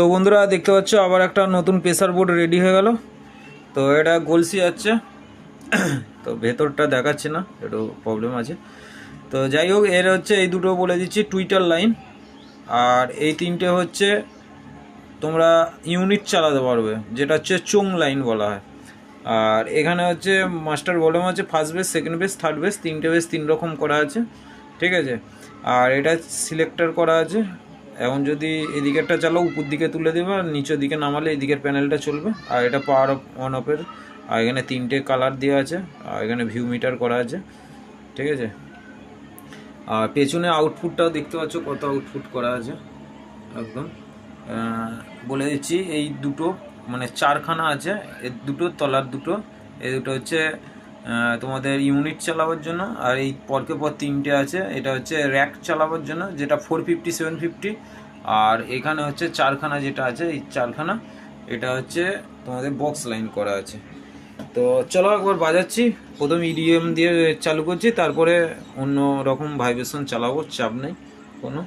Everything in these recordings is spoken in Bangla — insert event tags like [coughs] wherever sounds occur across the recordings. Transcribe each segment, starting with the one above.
তো বন্ধুরা দেখতে পাচ্ছ, আবার একটা নতুন প্রেসার বোর্ড রেডি হয়ে গেল। তো এটা গলসি যাচ্ছে। [clears throat] তো ভেতরটা দেখাচ্ছে না, একটু প্রবলেম আছে। তো যাই হোক, এর হচ্ছে এই দুটো বলে দিচ্ছি টুইটার লাইন আর এই তিনটে হচ্ছে তোমরা ইউনিট চালাতে পারবে, যেটা হচ্ছে চোং লাইন বলা হয়। আর এখানে হচ্ছে মাস্টার ভলিউম আছে first bass second bass third bass তিনটে বেস তিন রকম করা আছে, ঠিক আছে? আর এটা সিলেক্টার করা আছে। এখন যদি এদিকেরটা চালাও উপর দিকে তুলে দেবে আর নিচের দিকে নামালে এদিকের প্যানেলটা চলবে। আর এটা পাওয়ার অফ অন অফের আর এখানে তিনটে কালার দেওয়া আছে। আর এখানে ভিউ মিটার করা আছে। ঠিক আছে? আর পেছনে আউটপুটটাও দেখতে পাচ্ছ কত আউটপুট করা আছে। একদম। বলে দিচ্ছি, এই দুটো মানে চারখানা আছে। এর দুটো, তলার দুটো। এই দুটো হচ্ছে তোমাদের ইউনিট চালাবার জন্য, আর এই পরকে পর তিনটে আছে, এটা হচ্ছে র্যাক চালাবার জন্য, যেটা ফোর ফিফটি সেভেন ফিফটি আর এখানে হচ্ছে চারখানা যেটা আছে, এই চারখানা, এটা হচ্ছে তোমাদের বক্স লাইন করা আছে। তো চলো একবার বাজাচ্ছি, প্রথম ইডিএম দিয়ে চালু করছি, তারপরে অন্য রকম ভাইব্রেশন চালাবো, চাপ নেই কোনো।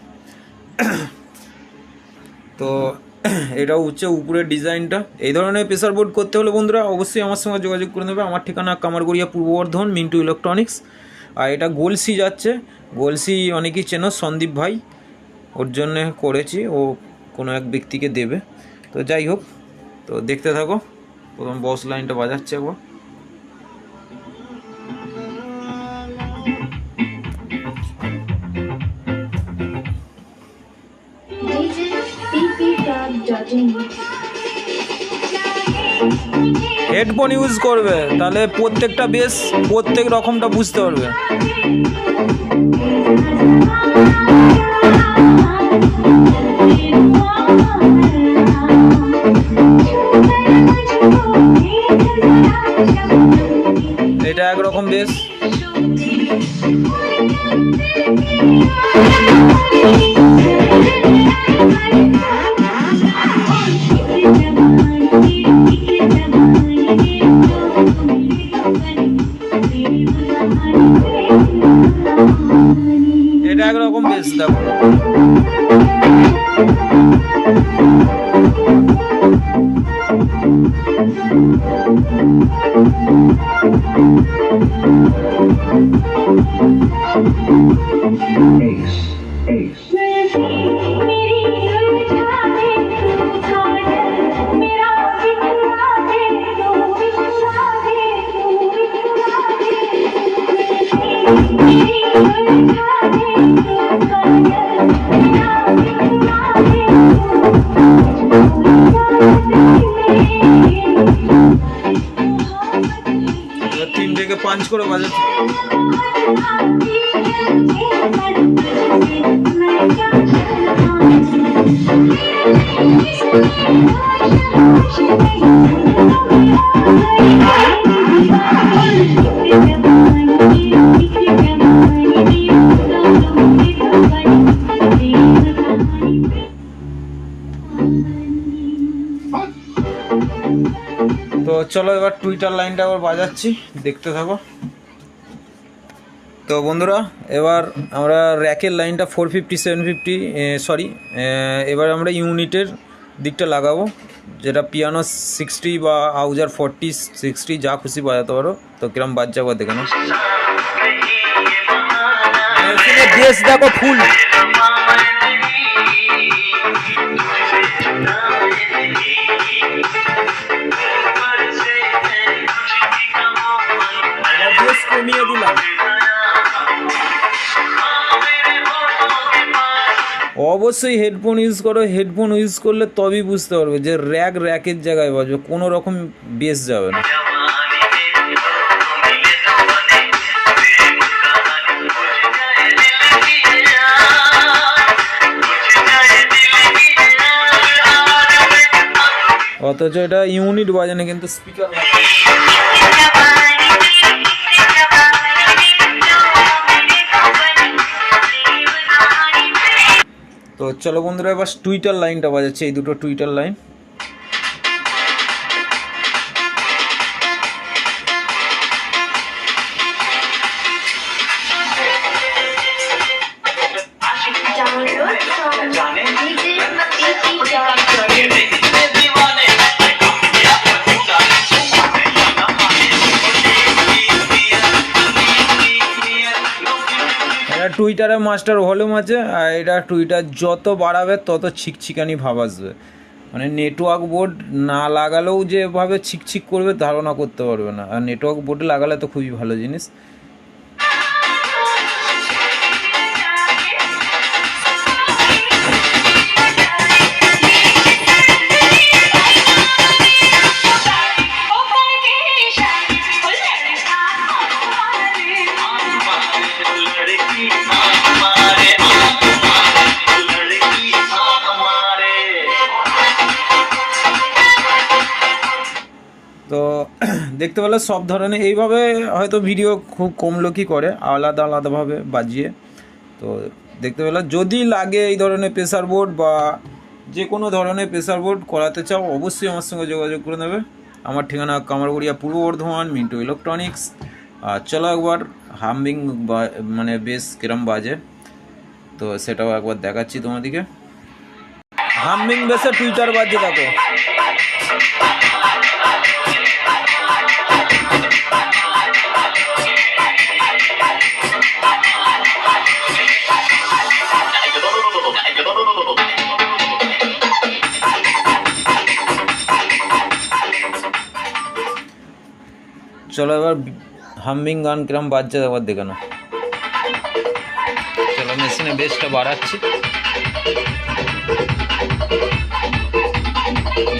[coughs] তো [clears throat] এটা হচ্ছে উপরের ডিজাইনটা। এই ধরনের প্রেসার বোর্ড করতে হলে বন্ধুরা অবশ্যই আমার সঙ্গে যোগাযোগ করে নেবে। আমার ঠিকানা কামারগড়িয়া পূর্ব বর্ধমান, মিন্টু ইলেকট্রনিক্স আর এটা গোলসি যাচ্ছে। গোলসি অনেকেই চেনো, সন্দীপ ভাই। ওর জন্য করেছি। ও কোনো এক ব্যক্তিকে দেবে। তো যাই হোক, তো দেখতে থাকো। প্রথম বস লাইনটা বাজাচ্ছে একবার। হেডফোন ইউজ করবে তাহলে প্রত্যেকটা বেশ প্রত্যেক রকমটা বুঝতে পারবে। Ace. করে বাজাচ্ছে। তো চলো এবার টুইটার লাইনটা আবার বাজাচ্ছি দেখতে থাকো। তো বন্ধুরা এবার আমরা র্যাকের লাইনটা four fifty seven fifty sorry এবার আমরা ইউনিটের দিকটা লাগাবো যেটা পিয়ানো সিক্সটি বা হাউজার ফোরটি সিক্সটি যা খুশি বাজাতে পারো তো কিরম বাজ যাব দেখে বেশ দেখো ফুল অবশ্যই হেডফোন ইউজ করো হেডফোন ইউজ করলে তবেই বুঝতে পারবে যে র্যাক র্যাকের জায়গায় বাজবে, কোনো রকম বেস যাবে না। অথচ এটা ইউনিট বাজানে কিন্তু স্পিকার চলো বন্ধুরা এবার টুইটার লাইনটা বাজাচ্ছে এই দুটো টুইটার লাইন টুইটারে মাস্টার ভলিউম আছে, আর এটা টুইটার যত বাড়াবে তত ছিকছিকানি ভাব আসবে। মানে নেটওয়ার্ক বোর্ড না লাগালেও যেভাবে ছিকছিক করবে ধারণা করতে পারবে না। আর নেটওয়ার্ক বোর্ডে লাগালে তো খুবই ভালো জিনিস। তো [clears throat] দেখতে পেলে সব ধরনের, এইভাবে হয়তো ভিডিও খুব কম লোকই করে, আলাদা আলাদাভাবে বাজিয়ে। তো দেখতে পেলে যদি লাগে এই ধরনের প্রেসার বোর্ড বা যে কোনো ধরনের প্রেসার বোর্ড করাতে চাও, অবশ্যই আমার সঙ্গে যোগাযোগ করে নেবে। আমার ঠিকানা কামারগুড়িয়া পূর্ব বর্ধমান, মিন্টু ইলেকট্রনিক্স আর চলো একবার হামবিং বা মানে বেশ কিরম বাজে। তো সেটাও একবার দেখাচ্ছি তোমাদেরকে। হামবিং বেসে টুইটার বাজে দেখো। চলো এবার হামিং গান কিরম বাজছে একবার দেখে নাও। চলো মেশিনে বেসটা বাড়াচ্ছি।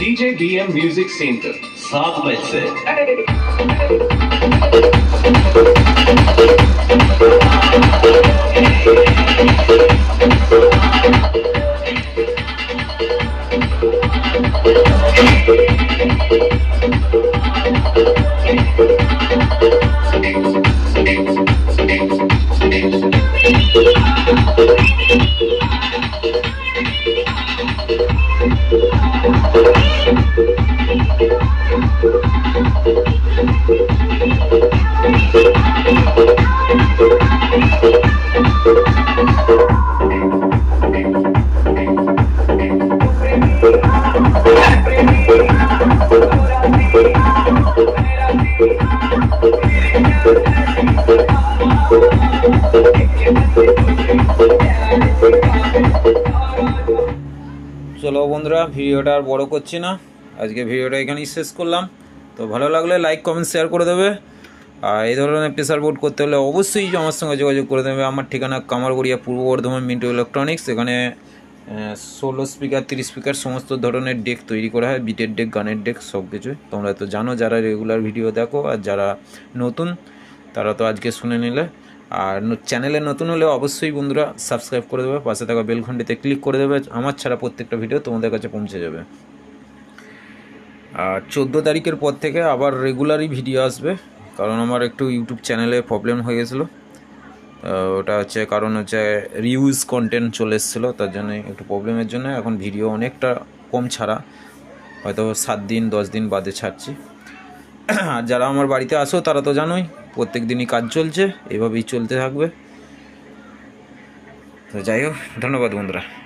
DJ BM Music Center. Saat baj চলো বন্ধুরা, ভিডিওটা আর বড় করছি না। আজকে ভিডিওটা এখানেই শেষ করলাম। তো ভালো লাগলে লাইক কমেন্ট শেয়ার করে দেবে। আর এই ধরনের প্রেসার বোর্ড করতে হলে অবশ্যই আমার সঙ্গে যোগাযোগ করে দেবে। আমার ঠিকানা কামারগড়িয়া, পূর্ব বর্ধমান মিন্টু ইলেকট্রনিক্স এখানে ষোলো স্পিকার তিরিশ স্পিকার সমস্ত ধরনের ডেক তৈরি করা হয়। বিটের ডেক গানের ডেক সব কিছুই তোমরা তো জানো, যারা রেগুলার ভিডিও দেখো আর যারা নতুন তারা তো আজকে শুনে নিলে। আর চ্যানেলে নতুন হলে অবশ্যই বন্ধুরা সাবস্ক্রাইব করে দেবে, পাশে থাকা বেলঘন্টিতে ক্লিক করে দেবে, আমার ছাড়া প্রত্যেকটা ভিডিও তোমাদের কাছে পৌঁছে যাবে। আর চোদ্দ তারিখের পর থেকে আবার রেগুলারই ভিডিও আসবে, কারণ আমার একটু ইউটিউব চ্যানেলে প্রবলেম হয়ে গেছিল। ওটা হচ্ছে কারণ হচ্ছে রিউজ কন্টেন্ট চলে এসেছিল, তার জন্য একটু প্রবলেমের জন্য এখন ভিডিও অনেকটা কম ছাড়া। হয়তো সাত দিন, দশ দিন বাদে ছাড়ছি। আর [clears throat] যারা আমার বাড়িতে আসো, তারা তো জানোই প্রত্যেক দিনই কাজ চলছে, এভাবেই চলতে থাকবে। তো যাই হোক, ধন্যবাদ বন্ধুরা।